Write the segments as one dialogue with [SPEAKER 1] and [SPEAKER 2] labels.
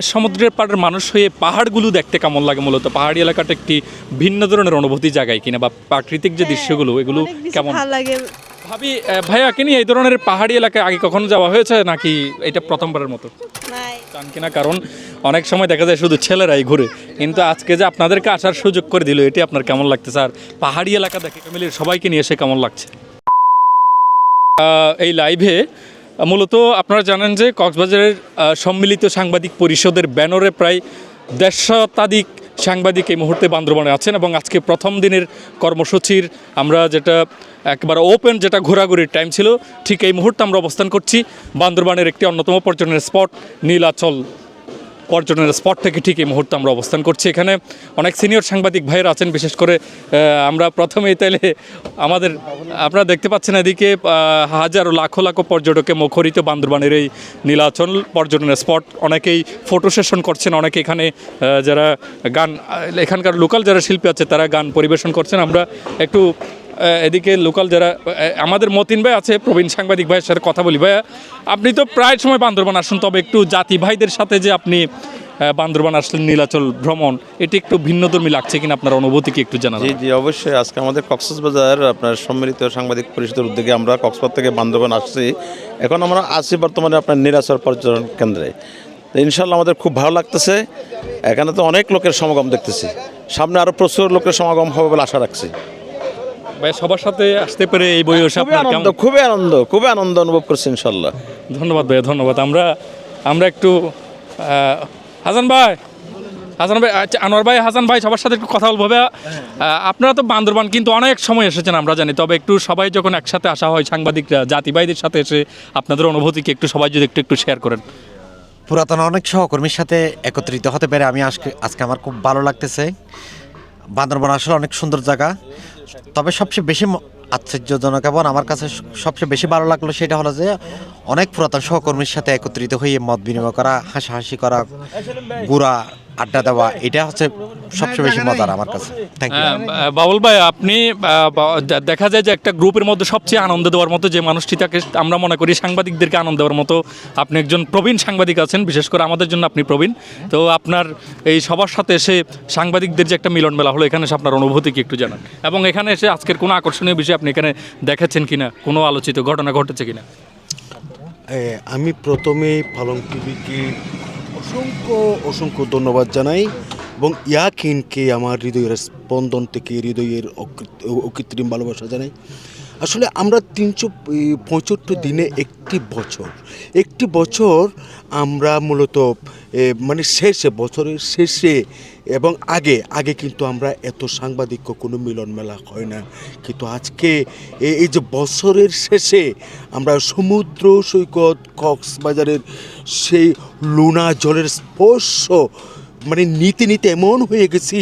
[SPEAKER 1] সমুদ্রের পাড়ের মানুষ হয়ে পাহাড়গুলো দেখতে কেমন লাগে মূলত? পাহাড়ি এলাকাটা একটি ভিন্ন ধরনের অনুভূতি জায়গায় কিনা বা প্রাকৃতিক যে দৃশ্যগুলো এগুলো কেমন?
[SPEAKER 2] ভালো লাগে।
[SPEAKER 1] ভাবি ভাইয়া কিনি এই ধরনের পাহাড়ি এলাকায় আগে কখনো যাওয়া হয়েছে নাকি এটা প্রথমবারের মতো? চান কিনা? কারণ অনেক সময় দেখা যায় শুধু ছেলেরাই ঘুরে। কিন্তু আজকে যে আপনাদেরকে আসার সুযোগ করে দিল এটি আপনার কেমন লাগছে স্যার পাহাড়ি এলাকা দেখে ফ্যামিলির সবাইকে নিয়ে এসে কেমন লাগছে? আহ, এই লাইভে মূলত আপনারা জানেন যে কক্সবাজারের সম্মিলিত সাংবাদিক পরিষদের ব্যানরে প্রায় দেড়শতাধিক সাংবাদিক এই মুহূর্তে বান্দরবনে আছেন এবং আজকে প্রথম দিনের কর্মসূচির আমরা যেটা একবার ওপেন যেটা ঘোরাঘুরির টাইম ছিল, ঠিক এই মুহূর্তে আমরা অবস্থান করছি বান্দরবানের একটি অন্যতম পর্যটনের স্পট, নীলাচল। পর্যটনের স্পট থেকে ঠিক এই মুহূর্তে আমরা অবস্থান করছি। এখানে অনেক সিনিয়র সাংবাদিক ভাইয়েরা আছেন, বিশেষ করে আমরা প্রথমেই তাইলে আমাদের, আপনারা দেখতে পাচ্ছেন এদিকে হাজারো লাখো লাখো পর্যটকে মুখরিত বান্দরবানের এই নীলাচল পর্যটনের স্পট। অনেকেই ফটো সেশন করছেন, অনেকে এখানে যারা গান, এখানকার লোকাল যারা শিল্পী আছে, তারা গান পরিবেশন করছেন। আমরা একটু এদিকে লোকাল যারা আমাদের মতিন ভাই আছে, প্রবীণ সাংবাদিক ভাইয়ের সাথে কথা বলি। ভাইয়া, আপনি তো প্রায় সময় বান্দরবান আসুন, তবে একটু জাতি ভাইদের সাথে যে আপনি বান্দরবান আসলেন, নীলাচল ভ্রমণ, এটি একটু ভিন্নধর্মী লাগছে কিনা আপনার অনুভূতি কি একটু জানান
[SPEAKER 3] জি জি, অবশ্যই। আজকে আমাদের কক্সবাজার, আপনার সম্মিলিত সাংবাদিক পরিষদের উদ্যোগে আমরা কক্সবাজার থেকে বান্দরবান আসছি। এখন আমরা আছি বর্তমানে আপনার নিরাচর পর্যটন কেন্দ্রে। ইনশাল্লাহ আমাদের খুব ভালো লাগতেছে। এখানে তো অনেক লোকের সমাগম দেখতেছি। সামনে আরও প্রচুর লোকের সমাগম হবে বলে আশা রাখছি।
[SPEAKER 1] ভাই সবার সাথে আসতে পেরে এই বই
[SPEAKER 3] খুবই
[SPEAKER 1] আপনার
[SPEAKER 3] আনন্দ খুবই আনন্দ খুবই আনন্দ অনুভব করছি ইনশাল্লাহ
[SPEAKER 1] ধন্যবাদ ভাইয়া ধন্যবাদ। আমরা আমরা একটু হাসান ভাই হাসান ভাই আচ্ছা আনোয়ার ভাই হাসান ভাই সবার সাথে একটু কথা বলব আপনারা তো বান্দরবান কিন্তু অনেক সময় এসেছেন আমরা জানি তবে একটু সবাই যখন একসাথে আসা হয় সাংবাদিকরা জাতি ভাইদের সাথে এসে আপনাদের অনুভূতিকে একটু সবাই যদি একটু একটু শেয়ার করেন।
[SPEAKER 4] পুরাতন অনেক সহকর্মীর সাথে একত্রিত হতে পেরে আমি আজকে আজকে আমার খুব ভালো লাগতেছে। বান্দরবান আসলে অনেক সুন্দর জায়গা। তবে সবচেয়ে বেশি আশ্চর্যজনক এবং আমার কাছে সবচেয়ে বেশি ভালো লাগল সেটা হলো যে, অনেক পুরাতন সহকর্মীর সাথে একত্রিত হয়ে মত বিনিময় করা, হাসাহাসি করা ঘোরা আড্ডা দেওয়া এটা হচ্ছে সবচেয়ে বেশি মজার আমার কাছে। থ্যাংক ইউ
[SPEAKER 1] বাবুল ভাই আপনি দেখা যায় যে একটা গ্রুপের মধ্যে সবচেয়ে আনন্দ দেওয়ার মতো যে মানুষটি তাকে আমরা মনে করি সাংবাদিকদেরকে আনন্দ দেওয়ার মতো আপনি একজন প্রবীণ সাংবাদিক আছেন বিশেষ করে আমাদের জন্য আপনি প্রবীণ। তো আপনার এই সবার সাথে এসে সাংবাদিকদের যে একটা মিলন মেলা হলো এখানে এসে আপনার অনুভূতি কি একটু জানান? এবং এখানে এসে আজকের কোনো আকর্ষণীয় বিষয় আপনি এখানে দেখেছেন কিনা? কোনো আলোচিত ঘটনা ঘটেছে কিনা?
[SPEAKER 5] আমি প্রথমে পালং টিভিকে অসংখ্য অসংখ্য ধন্যবাদ জানাই এবং ইয়াকিনকে আমার হৃদয়ের স্পন্দন থেকে হৃদয়ের অকৃ- অকৃত্রিম ভালোবাসা জানাই। আসলে আমরা তিনশো পঁয়ষট্টি দিনে একটি বছর একটি বছর আমরা মূলত মানে শেষে, বছরের শেষে এবং আগে আগে কিন্তু আমরা এত সাংবাদিক কোনো মিলন মেলা হয় না। কিন্তু আজকে এই যে বছরের শেষে আমরা সমুদ্র সৈকত, কক্সবাজারের সেই লোনা জলের স্পর্শ মানে নিতে নিতে এমন হয়ে গেছি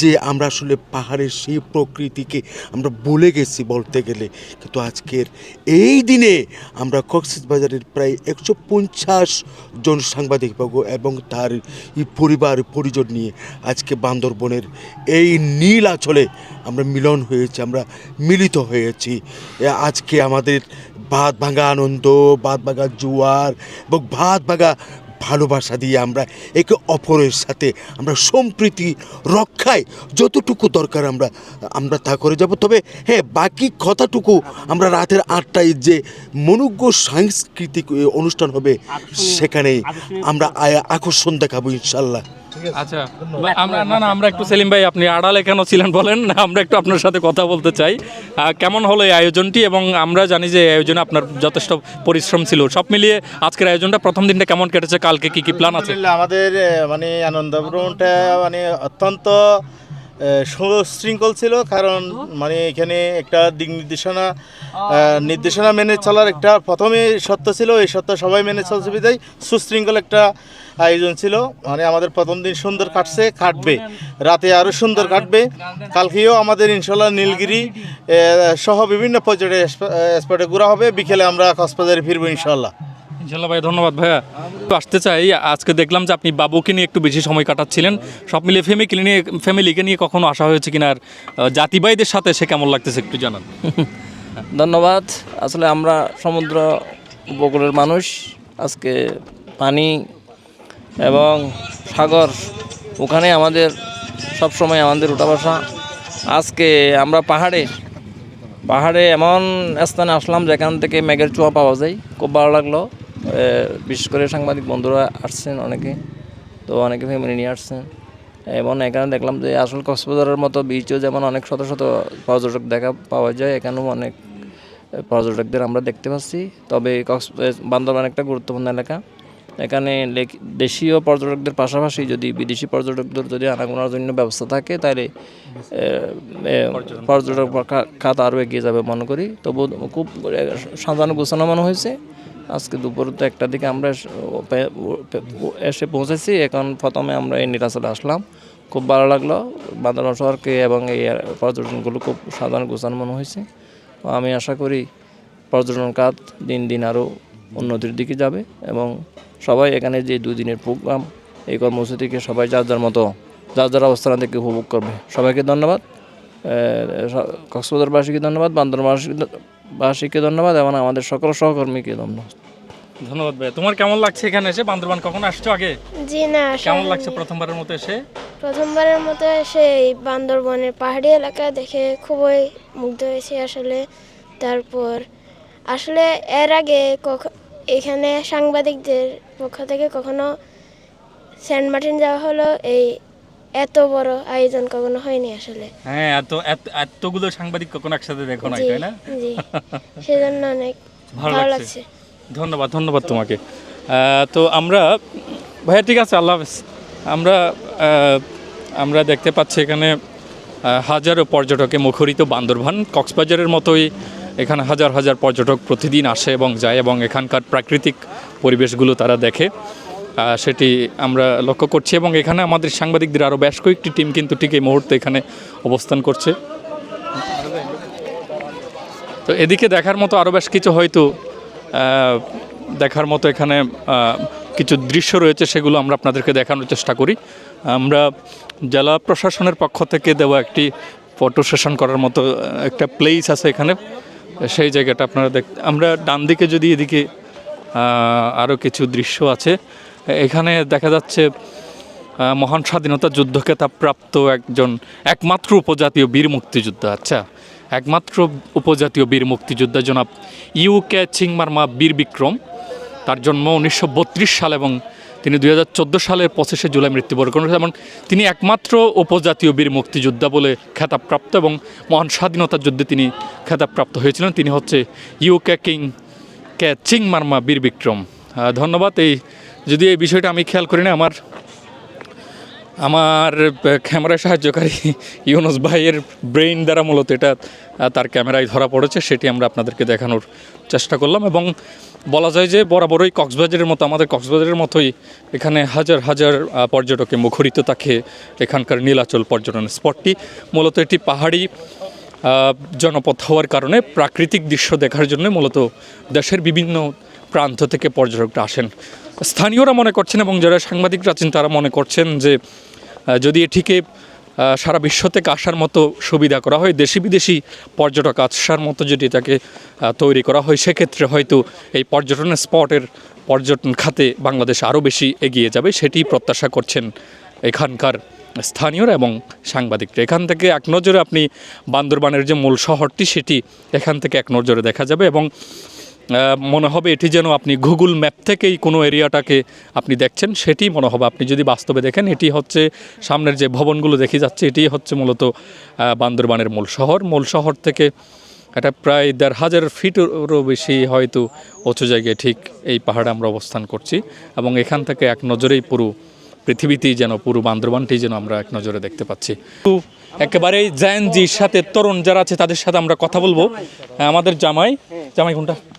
[SPEAKER 5] যে আমরা আসলে পাহাড়ের সেই প্রকৃতিকে আমরা ভুলে গেছি বলতে গেলে। কিন্তু আজকের এই দিনে আমরা কক্সবাজারের প্রায় একশো পঞ্চাশ জন সাংবাদিক বাবু এবং তার পরিবার, পরিজন নিয়ে আজকে বান্দরবনের এই নীল আঁচলে আমরা মিলন হয়েছি, আমরা মিলিত হয়েছি। আজকে আমাদের ভাত ভাঙা আনন্দ ভাত ভাঙা জোয়ার এবং ভাত ভাঙা ভালোবাসা দিয়ে আমরা একে অপরের সাথে আমরা সম্প্রীতি রক্ষায় যতটুকু দরকার আমরা আমরা তা করে যাব। তবে হ্যাঁ বাকি কথাটুকু আমরা রাতের আটটায় যে মনুজ্ঞ সাংস্কৃতিক অনুষ্ঠান হবে সেখানে আমরা আ- আকর্ষণ দেখাবো ইনশাল্লাহ।
[SPEAKER 1] আচ্ছা। আমরা না না আমরা একটু সেলিম ভাই আপনি আড়ালে কেন ছিলেন বলেন আমরা একটু আপনার সাথে কথা বলতে চাই। কেমন হলো এই আয়োজনটি? এবং আমরা জানি যে এই আয়োজনে আপনার যথেষ্ট পরিশ্রম ছিল। সব মিলিয়ে আজকের আয়োজনটা প্রথম দিনটা কেমন কেটেছে? কালকে কি কি প্ল্যান আছে?
[SPEAKER 6] আমাদের মানে আনন্দভ্রমণটা মানে অত্যন্ত সুশৃঙ্খল ছিল, কারণ মানে এখানে একটা দিক নির্দেশনা নির্দেশনা মেনে চলার একটা প্রথমে সত্য ছিল, এই সত্য সবাই মেনে চলছে বিদায়। সুশৃঙ্খল একটা আয়োজন ছিল মানে আমাদের প্রথম দিন সুন্দর কাটছে, কাটবে। রাতে আরও সুন্দর কাটবে। কালকেও আমাদের ইনশাল্লাহ নীলগিরি সহ বিভিন্ন পর্যটক স্পটে ঘোরা হবে। বিকেলে আমরা কক্সবাজারে ফিরবো ইনশাল্লাহ।
[SPEAKER 1] ইনশাল্লাহ ভাই ধন্যবাদ ভাইয়া। তো আসতে চাই আজকে দেখলাম যে আপনি বাবুকে নিয়ে একটু বেশি সময় কাটাচ্ছিলেন। সব মিলিয়ে ফ্যামিলি নিয়ে ফ্যামিলিকে নিয়ে কখনো আসা হয়েছে কিনা আর আহ, জাতি ভাইদের সাথে সে কেমন লাগতেছে একটু জানান।
[SPEAKER 7] ধন্যবাদ। আসলে আমরা সমুদ্র উপকূলের মানুষ। আজকে পানি এবং সাগর ওখানে আমাদের সব সময় আমাদের উঠা বসা। আজকে আমরা পাহাড়ে পাহাড়ে এমন স্থানে আসলাম যেখান থেকে মেঘের চোয়া পাওয়া যায়। খুব ভালো লাগল। বিশেষ করে সাংবাদিক বন্ধুরা আসছেন অনেকে, তো অনেকে ফ্যামিলি নিয়ে আসছেন। এবং এখানে দেখলাম যে আসল কক্সবাজারের মতো বিচও যেমন অনেক শত শত পর্যটক দেখা পাওয়া যায়, এখানেও অনেক পর্যটকদের আমরা দেখতে পাচ্ছি। তবে কক্স বান্দরবান একটা গুরুত্বপূর্ণ এলাকা। এখানে দেশীয় পর্যটকদের পাশাপাশি যদি বিদেশি পর্যটকদের যদি আনাগোনার জন্য ব্যবস্থা থাকে, তাহলে পর্যটক খাত আরও এগিয়ে যাবে মনে করি। তবু খুব সাজানো গোছানো মনে হয়েছে। আজকে দুপুর তো একটা দিকে আমরা এস- পৌঁছেছি। এখন প্রথমে আমরা এই নিরাচলে আসলাম। খুব ভালো লাগল। বান্দরবান শহরকে এবং এই পর্যটনগুলো খুব সাধারণ গোছানো মনে হয়েছে। আমি আশা করি পর্যটন খাত দিন দিন আরও উন্নতির দিকে যাবে এবং সবাই এখানে যে দুই দিনের প্রোগ্রাম, এই কর্মসূচিকে সবাই যার যার মতো, যার যার অবস্থান থেকে উপভোগ করবে। সবাইকে ধন্যবাদ। কক্সবাজারবাসীকে ধন্যবাদ, বান্দরবাসীকে ধন্যবাদ এবং আমাদের সকল সহকর্মীকে ধন্যবাদ।
[SPEAKER 1] ধন্যবাদ ভাই তোমার কেমন লাগছে এখানে এসে? বান্দরবান কখন আসছো আগে?
[SPEAKER 2] জি না
[SPEAKER 1] কেমন লাগছে প্রথমবারের মতো এসে?
[SPEAKER 2] প্রথমবারের মতো এসে এই বান্দরবনের পাহাড়ি এলাকা দেখে খুবই মুগ্ধ হয়েছি আসলে। তারপর আসলে এর আগে এখানে সাংবাদিকদের পক্ষ থেকে কখনো সেন্ট মার্টিন যাওয়া হলো? এই এত বড় আয়োজন কখনো হয়নি আসলে।
[SPEAKER 1] হ্যাঁ এত এত- এতগুলো সাংবাদিক কখন একসাথে দেখো
[SPEAKER 2] জি
[SPEAKER 1] তাই না?
[SPEAKER 2] জি। সেজন্য অনেক
[SPEAKER 1] ভালো লাগছে। ধন্যবাদ ধন্যবাদ তোমাকে। তো আমরা, ভাইয়া, ঠিক আছে, আল্লাহ হাফেজ। আমরা আমরা দেখতে পাচ্ছি এখানে হাজারো পর্যটকে মুখরিত বান্দরবান। কক্সবাজারের মতোই এখানে হাজার হাজার পর্যটক প্রতিদিন আসে এবং যায় এবং এখানকার প্রাকৃতিক পরিবেশগুলো তারা দেখে। সেটি আমরা লক্ষ্য করছি এবং এখানে আমাদের সাংবাদিকদের আরও বেশ কয়েকটি টিম কিন্তু ঠিক এই মুহূর্তে এখানে অবস্থান করছে। তো এদিকে দেখার মতো আরও বেশ কিছু হয়তো দেখার মতো এখানে কিছু দৃশ্য রয়েছে, সেগুলো আমরা আপনাদেরকে দেখানোর চেষ্টা করি। আমরা জেলা প্রশাসনের পক্ষ থেকে দেওয়া একটি ফটো সেশন করার মতো একটা প্লেস আছে এখানে। সেই জায়গাটা আপনারা দেখ, আমরা ডান দিকে যদি এদিকে আরও কিছু দৃশ্য আছে, এখানে দেখা যাচ্ছে মহান স্বাধীনতা যুদ্ধ প্রাপ্ত একজন, একমাত্র উপজাতীয় বীর মুক্তিযোদ্ধা। আচ্ছা একমাত্র উপজাতীয় বীর মুক্তিযোদ্ধা জনাব ইউ কে চিংমারমা বীর বিক্রম। তার জন্ম উনিশশো বত্রিশ সাল এবং তিনি দুই হাজার সালের পঁচিশে জুলাই মৃত্যুবরণ করেন এবং তিনি একমাত্র উপজাতীয় বীর মুক্তিযোদ্ধা বলে খেতাবপ্রাপ্ত এবং মহান স্বাধীনতা যুদ্ধে তিনি খেতাবপ্রাপ্ত হয়েছিলেন। তিনি হচ্ছে ইউ কে কিং কে চিংমারমা বীর বিক্রম। ধন্যবাদ। এই যদি এই বিষয়টা আমি খেয়াল করি না আমার আমার ক্যামেরায় সাহায্যকারী ইউনুস ভাইয়ের ব্রেইন দ্বারা মূলত এটা তার ক্যামেরায় ধরা পড়েছে, সেটি আমরা আপনাদেরকে দেখানোর চেষ্টা করলাম। এবং বলা যায় যে বরাবরই কক্সবাজারের মতো, আমাদের কক্সবাজারের মতোই এখানে হাজার হাজার পর্যটকে মুখরিত থাকে এখানকার নীলাচল পর্যটন স্পটটি। মূলত এটি পাহাড়ি জনপথ হওয়ার কারণে প্রাকৃতিক দৃশ্য দেখার জন্য মূলত দেশের বিভিন্ন প্রান্ত থেকে পর্যটকরা আসেন। স্থানীয়রা মনে করছেন এবং যারা সাংবাদিকরা আছেন, তারা মনে করছেন যে যদি এটিকে সারা বিশ্ব থেকে আসার মতো সুবিধা করা হয়, দেশি বিদেশি পর্যটক আসার মতো যদি এটাকে তৈরি করা হয়, সেক্ষেত্রে হয়তো এই পর্যটনের স্পটের পর্যটন খাতে বাংলাদেশ আরও বেশি এগিয়ে যাবে, সেটি প্রত্যাশা করছেন এখানকার স্থানীয়রা এবং সাংবাদিকরা। এখান থেকে এক নজরে আপনি বান্দরবানের যে মূল শহরটি, সেটি এখান থেকে এক নজরে দেখা যাবে এবং মনে হবে এটি যেন আপনি গুগল ম্যাপ থেকেই কোনো এরিয়াটাকে আপনি দেখছেন, সেটি মনে হবে। আপনি যদি বাস্তবে দেখেন, এটি হচ্ছে সামনের যে ভবনগুলো দেখে যাচ্ছে, এটি হচ্ছে মূলত বান্দরবানের মূল শহর। মূল শহর থেকে এটা প্রায় দেড় হাজার ফিটেরও বেশি হয়তো উঁচু জায়গায় ঠিক এই পাহাড়ে আমরা অবস্থান করছি এবং এখান থেকে এক নজরেই পুরো পৃথিবীতেই যেন, পুরো বান্দরবানটি যেন আমরা এক নজরে দেখতে পাচ্ছি। তো একেবারেই জায়নজির সাথে তরুণ যারা আছে, তাদের সাথে আমরা কথা বলব। আমাদের জামাই জামাই হ্যাঁ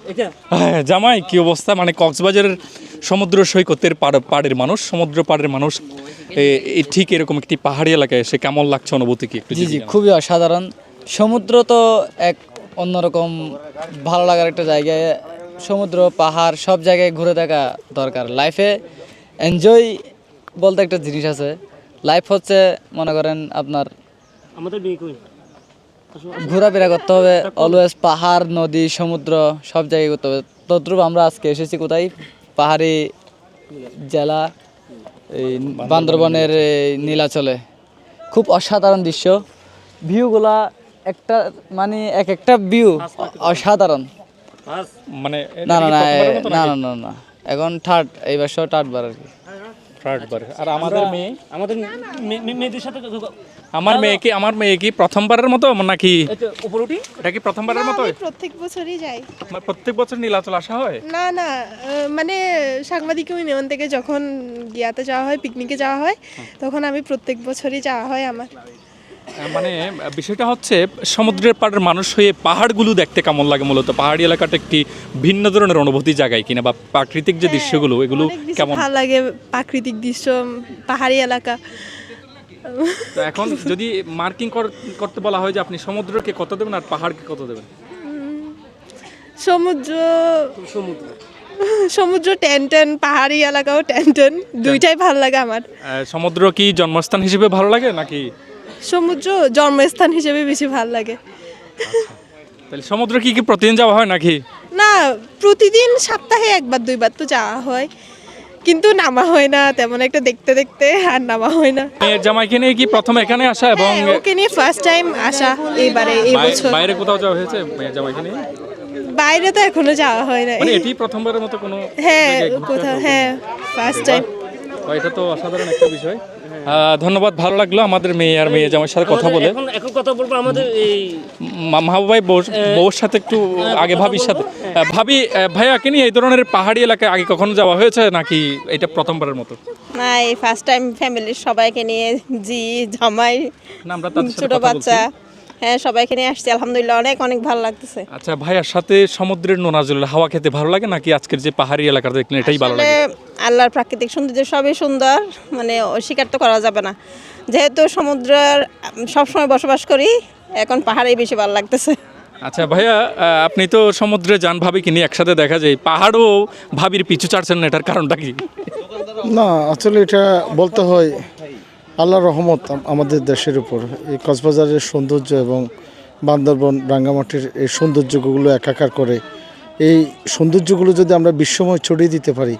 [SPEAKER 1] জামাই কি অবস্থা? মানে কক্সবাজারের সমুদ্র সৈকতের পাড়- পাড়ের মানুষ সমুদ্র পাড়ের মানুষ। ঠিক এরকম একটি পাহাড়ি এলাকায় এসে কেমন লাগছে অনুভূতি কি
[SPEAKER 8] জি জি খুবই অসাধারণ। সমুদ্র তো এক অন্যরকম ভালো লাগার একটা জায়গায়। সমুদ্র পাহাড় সব জায়গায় ঘুরে দেখা দরকার। লাইফে এনজয় বলতে একটা জিনিস আছে। লাইফ হচ্ছে মনে করেন আপনার ঘোরাফেরা করতে হবে অলওয়েজ পাহাড় নদী সমুদ্র সব জায়গায় করতে হবে। তদ্রুপ আমরা আজকে এসেছি কোথায়? পাহাড়ি জেলা এই বান্দরবনের নীলাচলে। খুব অসাধারণ দৃশ্য। ভিউগুলা একটা মানে এক একটা ভিউ অসাধারণ।
[SPEAKER 1] মানে
[SPEAKER 8] না না না না না না না। এখন থার্ড এই বছর থার্ড বার আর কি।
[SPEAKER 1] Third বার। আর আমাদের মেয়ে?
[SPEAKER 9] আমাদের মেয়েদের সাথে
[SPEAKER 1] আমার মেয়ে কি আমার মেয়ে কি প্রথমবারের মতো নাকি
[SPEAKER 9] উপর উঠি?
[SPEAKER 1] এটা কি প্রথমবারের মতো?
[SPEAKER 10] প্রত্যেক বছরই যাই।
[SPEAKER 1] মানে প্রত্যেক বছর নীলাচল আসা হয়?
[SPEAKER 10] না না মানে সাংবাদিক ইউনিয়ন থেকে যখন গিয়াতে যাওয়া হয় পিকনিকে যাওয়া হয় তখন আমি প্রত্যেক বছরই যাওয়া হয় আমার।
[SPEAKER 1] মানে বিষয়টা হচ্ছে সমুদ্রের পাড়ের মানুষ হয়ে পাহাড়গুলো দেখতে কেমন লাগে মূলত? পাহাড়ি এলাকাটা একটি ভিন্ন ধরনের অনুভূতি জায়গায় কিনা বা প্রাকৃতিক যে দৃশ্যগুলো এগুলো কেমন?
[SPEAKER 10] ভালো লাগে প্রাকৃতিক দৃশ্য পাহাড়ি এলাকা।
[SPEAKER 1] তো এখন যদি মার্কিং করতে বলা হয় যে আপনি সমুদ্রকে কত দেবেন আর পাহাড়কে কত দেবেন?
[SPEAKER 10] সমুদ্র সমুদ্র। সমুদ্র টেন টেন পাহাড়ি এলাকাও টেন টেন দুইটাই ভালো লাগে আমার।
[SPEAKER 1] সমুদ্র কি জন্মস্থান হিসেবে ভালো লাগে নাকি
[SPEAKER 10] সমুদ্র জন্মস্থান হিসেবে বেশি ভালো লাগে।
[SPEAKER 1] তাহলে সমুদ্র কি কি প্রতিদিন যাওয়া হয় নাকি?
[SPEAKER 10] না প্রতিদিন সপ্তাহে একবার দুইবার তো যাওয়া হয়। কিন্তু নামা হয় না তেমন একটা দেখতে দেখতে আর নামা হয় না।
[SPEAKER 1] জামাইকে নিয়ে কি প্রথম এখানে আসা এবং
[SPEAKER 10] হ্যাঁ, ওকে নিয়ে ফার্স্ট টাইম আসা এইবারে এই বছর।
[SPEAKER 1] বাইরে কোথাও যাওয়া হয়েছে জামাইকে নিয়ে?
[SPEAKER 10] বাইরে তো এখনও যাওয়া হয় না।
[SPEAKER 1] মানে এটি প্রথমবারের মতো কোনো
[SPEAKER 10] হ্যাঁ কোথাও হ্যাঁ? ফার্স্ট টাইম
[SPEAKER 1] এটা তো অসাধারণ একটা বিষয়। ধন্যবাদ ভালো লাগল আমাদের মেয়ে আর মেয়ে জামার সাথে কথা বলে।
[SPEAKER 9] এখন এখন কথা বলব আমাদের এই
[SPEAKER 1] মাহবুবাই বউ বউর সাথে একটু আগে ভাবির সাথে। ভাবি ভাইয়া ভাইয়াকে নিয়ে এই ধরনের পাহাড়ি এলাকায় আগে কখনো যাওয়া হয়েছে নাকি এটা প্রথমবারের মতো?
[SPEAKER 11] না এই ফার্স্ট টাইম ফ্যামিলির সবাইকে নিয়ে জি জামাই ছোট বাচ্চা। হ্যাঁ সবাই এখানে আসছে। আলহামদুলিল্লাহ অনেক অনেক ভালো লাগতেছে।
[SPEAKER 1] আচ্ছা ভাইয়ার সাথে সমুদ্রের নোনা জলের হাওয়া খেতে ভালো লাগে নাকি আজকের যে পাহাড়ি এলাকাটা দেখলেন এটাই ভালো লাগে?
[SPEAKER 11] আল্লাহর প্রাকৃতিক সৌন্দর্য সবই সুন্দর মানে অস্বীকার তো করা যাবে না। যেহেতু সমুদ্রের সবসময় বসবাস করি এখন পাহাড়েই বেশি ভালো লাগতেছে।
[SPEAKER 1] আচ্ছা ভাইয়া আপনি তো সমুদ্রে যান ভাবি কিনি একসাথে দেখা যায় পাহাড়ও ভাবির পিছু ছাড়ছেন না এটার কারণটা কি?
[SPEAKER 12] না আসলে এটা বলতে হয় আল্লাহর রহমত আমাদের দেশের উপর। এই কক্সবাজারের সৌন্দর্য এবং বান্দরবন, রাঙ্গামাটির এই সৌন্দর্যগুলো একাকার করে, এই সৌন্দর্যগুলো যদি আমরা বিশ্বময় ছড়িয়ে দিতে পারি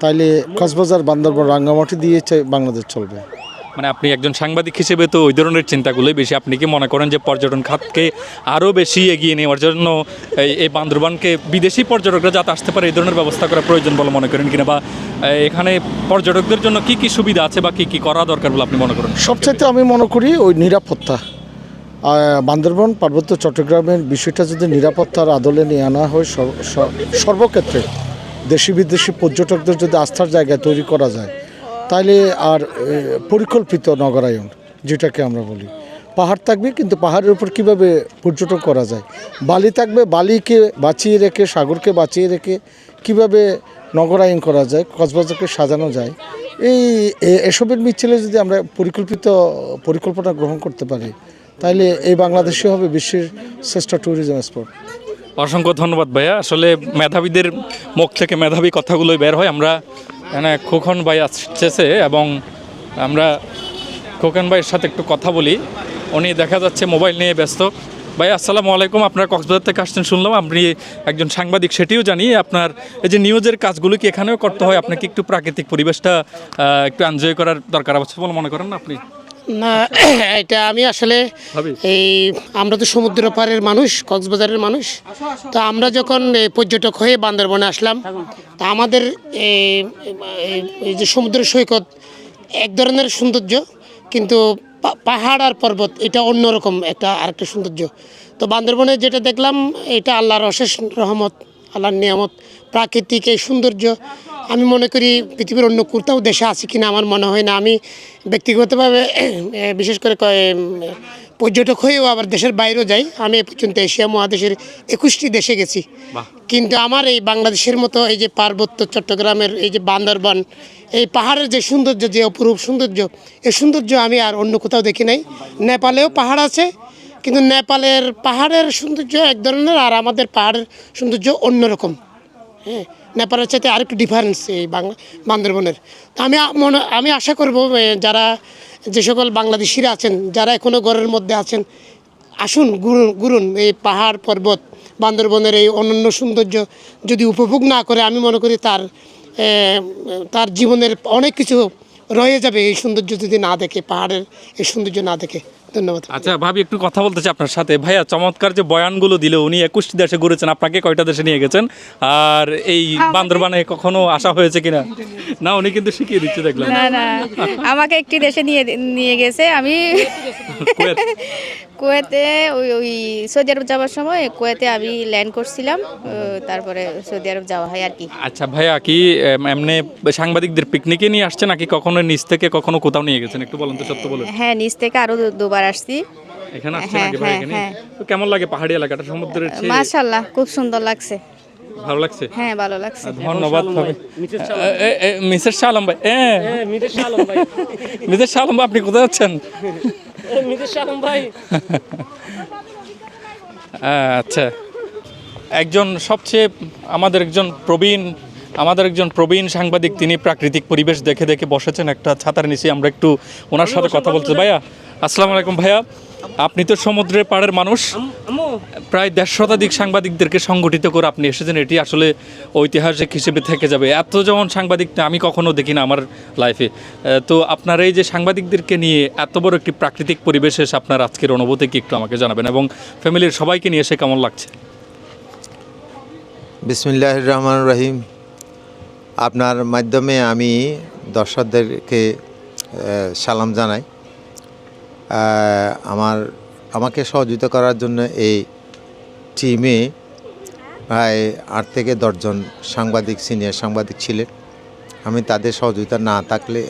[SPEAKER 12] তাহলে কক্সবাজার, বান্দরবন, রাঙ্গামাটি দিয়ে বাংলাদেশ চলবে।
[SPEAKER 1] মানে আপনি একজন সাংবাদিক হিসেবে তো ওই ধরনের চিন্তাগুলোই বেশি। আপনি কি মনে করেন যে পর্যটন খাতকে আরও বেশি এগিয়ে নেওয়ার জন্য এই বান্দরবানকে বিদেশি পর্যটকরা যাতে আসতে পারে, এই ধরনের ব্যবস্থা করা প্রয়োজন বলে মনে করেন কিনা? বা এখানে পর্যটকদের জন্য কি কি সুবিধা আছে বা কি কি করা দরকার বলে আপনি মনে করেন?
[SPEAKER 12] সবচাইতে আমি মনে করি ওই নিরাপত্তা। বান্দরবন, পার্বত্য চট্টগ্রামের বিষয়টা যদি নিরাপত্তার আদলে নিয়ে আনা হয় সর- সর- সর্বক্ষেত্রে দেশি বিদেশি পর্যটকদের যদি আস্থার জায়গা তৈরি করা যায় তাহলে আর পরিকল্পিত নগরায়ন যেটাকে আমরা বলি। পাহাড় থাকবে, কিন্তু পাহাড়ের উপর কীভাবে পর্যটন করা যায়? বালি থাকবে, বালিকে বাঁচিয়ে রেখে, সাগরকে বাঁচিয়ে রেখে কীভাবে নগরায়ন করা যায়, কক্সবাজারকে সাজানো যায়? এই এসবের মিছিলে যদি আমরা পরিকল্পিত পরিকল্পনা গ্রহণ করতে পারি তাহলে এই বাংলাদেশে হবে বিশ্বের শ্রেষ্ঠ ট্যুরিজম স্পট
[SPEAKER 1] অসংখ্য ধন্যবাদ ভাইয়া। আসলে মেধাবীদের মুখ থেকে মেধাবী কথাগুলোই বের হয়। আমরা এখানে খোকন ভাই আসছে এবং আমরা খোকন ভাইয়ের সাথে একটু কথা বলি। উনি দেখা যাচ্ছে মোবাইল নিয়ে ব্যস্ত। ভাই আসসালামু আলাইকুম। আপনার কক্সবাজার থেকে আসছেন শুনলাম। আপনি একজন সাংবাদিক, সেটিও জানি। আপনার এই যে নিউজের কাজগুলো কি এখানেও করতে হয়? আপনাকে একটু প্রাকৃতিক পরিবেশটা একটু এনজয় করার দরকার আছে বলে মনে করেন আপনি?
[SPEAKER 13] না এটা আমি আসলে এই আমরা তো সমুদ্র পাড়ের মানুষ কক্সবাজারের মানুষ। তো আমরা যখন পর্যটক হয়ে বান্দরবনে আসলাম তা আমাদের এই- যে সমুদ্র সৈকত এক ধরনের সৌন্দর্য কিন্তু পাহাড় আর পর্বত এটা অন্যরকম একটা আরেকটা সৌন্দর্য। তো বান্দরবনে যেটা দেখলাম এটা আল্লাহর অশেষ রহমত আল্লাহর নিয়ামত প্রাকৃতিক এই সৌন্দর্য আমি মনে করি পৃথিবীর অন্য কোথাও দেশে আছে কিনা আমার মনে হয় না। আমি ব্যক্তিগতভাবে বিশেষ করে কয়ে- পর্যটক হয়েও আবার দেশের বাইরেও যাই। আমি এ পর্যন্ত এশিয়া মহাদেশের একুশটি দেশে গেছি। কিন্তু আমার এই বাংলাদেশের মতো এই যে পার্বত্য চট্টগ্রামের এই যে বান্দরবান এই পাহাড়ের যে সৌন্দর্য যে অপরূপ সৌন্দর্য এই সৌন্দর্য আমি আর অন্য কোথাও দেখি নাই। নেপালেও পাহাড় আছে কিন্তু নেপালের পাহাড়ের সৌন্দর্য এক ধরনের আর আমাদের পাহাড়ের সৌন্দর্য অন্যরকম। হ্যাঁ নেপালের চাইতে আরেকটু ডিফারেন্স এই বাংলা বান্দরবনের। তো আমি মনে আমি আশা করব যারা যে সকল বাংলাদেশিরা আছেন, যারা এখনও ঘরের মধ্যে আছেন, আসুন গুরুন গুরুন এই পাহাড় পর্বত, বান্দরবনের এই অনন্য সৌন্দর্য যদি উপভোগ না করে, আমি মনে করি তার তার জীবনের অনেক কিছু রয়ে যাবে এই সৌন্দর্য যদি না দেখে, পাহাড়ের এই সৌন্দর্য না দেখে। ধন্যবাদ।
[SPEAKER 1] আচ্ছা ভাবি একটু কথা বলতে চাই আপনার সাথে। ভাইয়া চমৎকার যে বয়ানগুলো দিল উনি একুশটি দেশে ঘুরেছেন আপনাকে কয়টা দেশে নিয়ে গেছেন? আর এই বান্দরবানে কখনো আসা হয়েছে কিনা? না উনি কিন্তু শিখিয়ে দিচ্ছে দেখলাম।
[SPEAKER 11] না না আমাকে একটি দেশে নিয়ে নিয়ে গেছে আমি
[SPEAKER 1] কুয়েত।
[SPEAKER 11] কুয়েতে ওই ওই সৌদি আরব যাওয়ার সময় কুয়েতে আমি ল্যান্ড করছিলাম তারপরে সৌদি আরব যাওয়া হয় আর কি।
[SPEAKER 1] আচ্ছা ভাইয়া কি এমনি সাংবাদিকদের পিকনিকে নিয়ে আসছে নাকি কখনো নিচ থেকে কখনো কোথাও নিয়ে গেছেন? একটু বলেন তো সত্য বলেন।
[SPEAKER 11] হ্যাঁ নিচ থেকে আরও দু- দুবার আসছি।
[SPEAKER 1] এখানে
[SPEAKER 11] হ্যাঁ,
[SPEAKER 1] ভাই
[SPEAKER 11] হ্যাঁ,
[SPEAKER 1] এখানে?
[SPEAKER 11] হ্যাঁ।
[SPEAKER 1] তো কেমন লাগে পাহাড়ি এলাকাটা? সমুদ্রের চেয়ে
[SPEAKER 11] খুব সুন্দর লাগছে।
[SPEAKER 1] ভালো লাগছে?
[SPEAKER 11] হ্যাঁ ভালো লাগছে।
[SPEAKER 1] ধন্যবাদ মিসেস শাহ আলম ভাই।
[SPEAKER 9] হ্যাঁ ভাই।
[SPEAKER 1] মিসেস শাহ আলম ভাই, আপনি কোথায় যাচ্ছেন?
[SPEAKER 9] শাহ আলম ভাই।
[SPEAKER 1] আচ্ছা। একজন সবচেয়ে আমাদের একজন প্রবীণ আমাদের একজন প্রবীণ সাংবাদিক তিনি প্রাকৃতিক পরিবেশ দেখে দেখে বসেছেন একটা ছাতার নিচে। আমরা একটু ওনার সাথে কথা বলতে ভাইয়া আসসালামু আলাইকুম ভাইয়া। আপনি তো সমুদ্রের পাড়ের মানুষ। প্রায় দেড় শতাধিক সাংবাদিকদেরকে সংগঠিত করে আপনি এসেছেন। এটি আসলে ঐতিহাসিক হিসেবে থেকে যাবে। এত যেমন সাংবাদিক আমি কখনো দেখি না আমার লাইফে তো আপনার এই যে সাংবাদিকদেরকে নিয়ে এত বড় একটি প্রাকৃতিক পরিবেশে এসে আপনার আজকের অনুভূতি কি একটু আমাকে জানাবেন এবং ফ্যামিলির সবাইকে নিয়ে এসে কেমন লাগছে?
[SPEAKER 14] বিসমিল্লাহ রহমান রহিম। আপনার মাধ্যমে আমি দর্শকদেরকে সালাম জানাই। আমার, আমাকে সহযোগিতা করার জন্য এই টিমে প্রায় আট থেকে দশজন সাংবাদিক সিনিয়র সাংবাদিক ছিলেন। আমি তাদের সহযোগিতা না থাকলে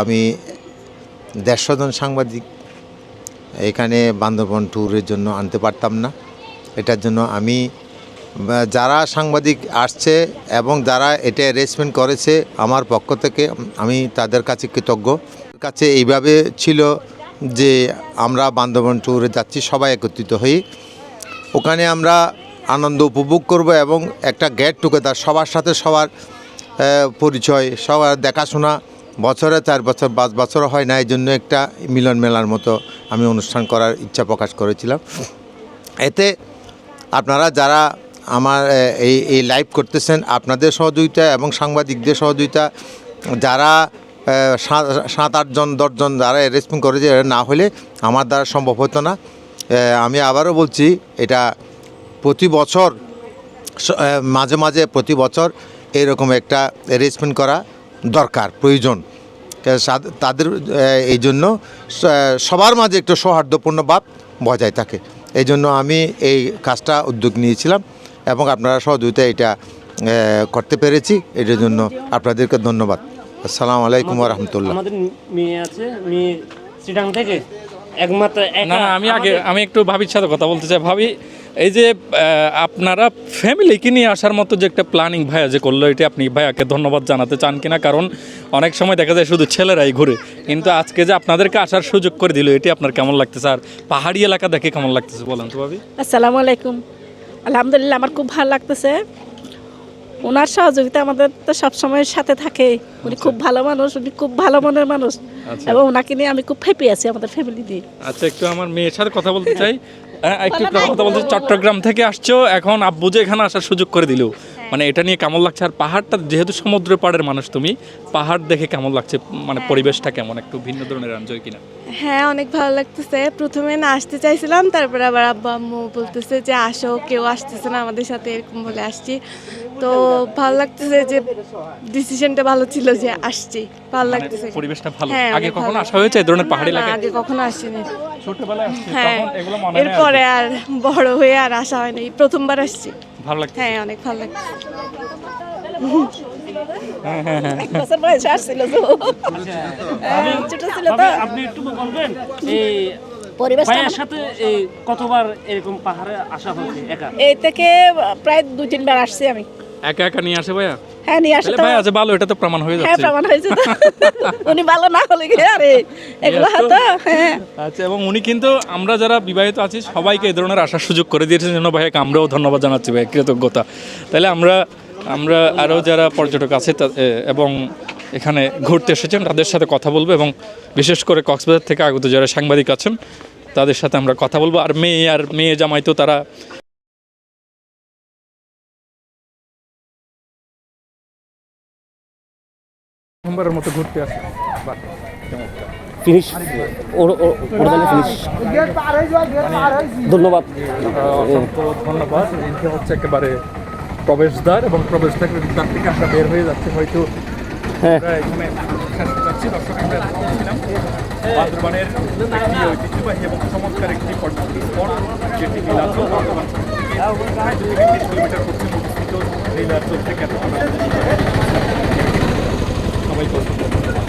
[SPEAKER 14] আমি দেড়শো জন সাংবাদিক এখানে বান্দরবন ট্যুরের জন্য আনতে পারতাম না। এটার জন্য আমি, যারা সাংবাদিক আসছে এবং যারা এটা অ্যারেঞ্জমেন্ট করেছে আমার পক্ষ থেকে আমি তাদের কাছে কৃতজ্ঞ। কাছে এইভাবে ছিল যে আমরা বান্দরবন ট্যুরে যাচ্ছি, সবাই একত্রিত হই। ওখানে আমরা আনন্দ উপভোগ করব এবং একটা গেট টুগেদার সবার সাথে সবার পরিচয়, সবার দেখাশোনা। বছরে চার বছর, পাঁচ বছর হয় না এই জন্য একটা মিলন মেলার মতো আমি অনুষ্ঠান করার ইচ্ছা প্রকাশ করেছিলাম। এতে আপনারা যারা আমার এই এই লাইভ করতেছেন, আপনাদের সহযোগিতা এবং সাংবাদিকদের সহযোগিতা, যারা সাত আটজন দশজন যারা অ্যারেঞ্জমেন্ট করেছে না হলে আমার দ্বারা সম্ভব হতো না। আমি আবারও বলছি, এটা প্রতি বছর মাঝে মাঝে প্রতি বছর এরকম একটা অ্যারেঞ্জমেন্ট করা দরকার, প্রয়োজন। তাদের এই জন্য সবার মাঝে একটু সৌহার্দ্যপূর্ণ ভাব বজায় থাকে। এই জন্য আমি এই কাজটা উদ্যোগ নিয়েছিলাম এবং আপনারা সহযোগিতা এটা করতে পেরেছি। এটার জন্য আপনাদেরকে ধন্যবাদ। আসসালামু আলাইকুম রহমতুল্লাহ
[SPEAKER 9] আমাদের মেয়ে আছে মেয়ে শ্রীডাং থেকে। একমাত্র
[SPEAKER 1] না না আমি আগে আমি একটু ভাবির সাথে কথা বলতে চাই। ভাবি এই যে আপনারা ফ্যামিলিকে নিয়ে আসার মতো যে একটা প্ল্যানিং ভাইয়া যে করল এটা আপনি ভাইয়াকে ধন্যবাদ জানাতে চান কিনা? কারণ অনেক সময় দেখা যায় শুধু ছেলেরাই ঘুরে। কিন্তু আজকে যে আপনাদেরকে আসার সুযোগ করে দিল এটি আপনার কেমন লাগতেছে? আর পাহাড়ি এলাকা দেখে কেমন লাগতেছে বলেন তো ভাবি?
[SPEAKER 11] আসসালামু আলাইকুম। আলহামদুলিল্লাহ আমার খুব ভালো লাগতেছে। ওনার সহযোগিতা আমাদের তো সবসময় সাথে থাকে। উনি খুব ভালো মানুষ উনি খুব ভালো মনের মানুষ।
[SPEAKER 1] আচ্ছা।
[SPEAKER 11] এবং ওনাকে নিয়ে আমি খুব হ্যাপি আছি আমাদের ফ্যামিলি দিয়ে।
[SPEAKER 1] আচ্ছা একটু আমার মেয়ের সাথে কথা বলতে চাই। একটু একটু কথা বলতে চট্টগ্রাম থেকে আসছো এখন আব্বু যে এখানে আসার সুযোগ করে দিল। মানে এটা নিয়ে কেমন লাগছে? আর পাহাড়টা যেহেতু সমুদ্রের পাড়ের মানুষ তুমি পাহাড় দেখে কেমন লাগছে? মানে পরিবেশটা কেমন? একটু ভিন্ন ধরনের এনজয় কিনা?
[SPEAKER 10] হ্যাঁ অনেক ভালো লাগতেছে। প্রথমে না আসতে চাইছিলাম তারপরে আবার আব্বা আম্মু বলতেছে যে আসো কেউ আসতেছে না আমাদের সাথে এরকম বলে আসছি। তো ভালো লাগতেছে যে ডিসিশনটা ভালো ছিল যে আসছি। ভালো লাগতেছে।
[SPEAKER 1] পরিবেশটা ভালো।
[SPEAKER 10] হ্যাঁ,
[SPEAKER 1] আগে কখনো আসা হয়েছে এই ধরনের পাহাড়ি এলাকায়?
[SPEAKER 10] আগে কখনো আসিনি।
[SPEAKER 1] ছোটবেলায় আসছি
[SPEAKER 10] হ্যাঁ
[SPEAKER 1] তখন এগুলো মনে
[SPEAKER 10] এরপরে আর বড় হয়ে আর আসা হয়নি। প্রথমবার আসছি।
[SPEAKER 1] ভালো লাগছে
[SPEAKER 10] হ্যাঁ অনেক ভালো লাগছে
[SPEAKER 11] এক বছর বয়সে আসছিল তো। হ্যাঁ, ছোট ছিল তো।
[SPEAKER 9] আপনি একটু বলবেন? এই
[SPEAKER 11] পরিবেশটা
[SPEAKER 9] সাথে কতবার এরকম পাহাড়ে আসা হয়েছে একা?
[SPEAKER 11] এই থেকে প্রায় দু তিনবার আসছি আমি।
[SPEAKER 1] একা একা নিয়ে আসে ভাইয়া?
[SPEAKER 11] হ্যাঁ নিয়ে আসে
[SPEAKER 1] ভাই আছে ভালো এটা তো প্রমাণ হয়ে
[SPEAKER 11] হ্যাঁ প্রমাণ হয়েছে উনি ভালো না হলে কি আরে? এগুলো হতো হ্যাঁ।
[SPEAKER 1] আচ্ছা এবং উনি কিন্তু আমরা যারা বিবাহিত আছি সবাইকে এই ধরনের আসার সুযোগ করে দিয়েছেন জন্য ভাইয়াকে আমরাও ধন্যবাদ জানাচ্ছি ভাই কৃতজ্ঞতা। তাহলে আমরা আমরা আরও যারা পর্যটক আছে এবং এখানে ঘুরতে এসেছেন তাদের সাথে কথা বলব এবং বিশেষ করে কক্সবাজার থেকে আগত যারা সাংবাদিক আছেন তাদের সাথে আমরা কথা বলব। আর মেয়ে আর মেয়ে জামাই তো তারা প্রথমবারের মতো ঘুরতে আসে। বাহ, চমৎকার।
[SPEAKER 9] ফিনিশ ওর ফিনিশ ধন্যবাদ।
[SPEAKER 1] ধন্যবাদ। হচ্ছে একেবারে প্রবেশদ্বার এবং প্রবেশদ্বার দ্বার থেকে আমরা বের হয়ে যাচ্ছি। হয়তো
[SPEAKER 9] হ্যাঁ।
[SPEAKER 1] এখানে দর্শক আমরা বান্দরবানের একটি ঐতিহ্যবাহী এবং চমৎকার একটি পর্যটন স্পট যেটি নীলাচল বান্দরবান থেকে প্রায় দু থেকে তিন কিলোমিটার পশ্চিমে অবস্থিত। নীলাচল থেকে এত সবাই পছন্দ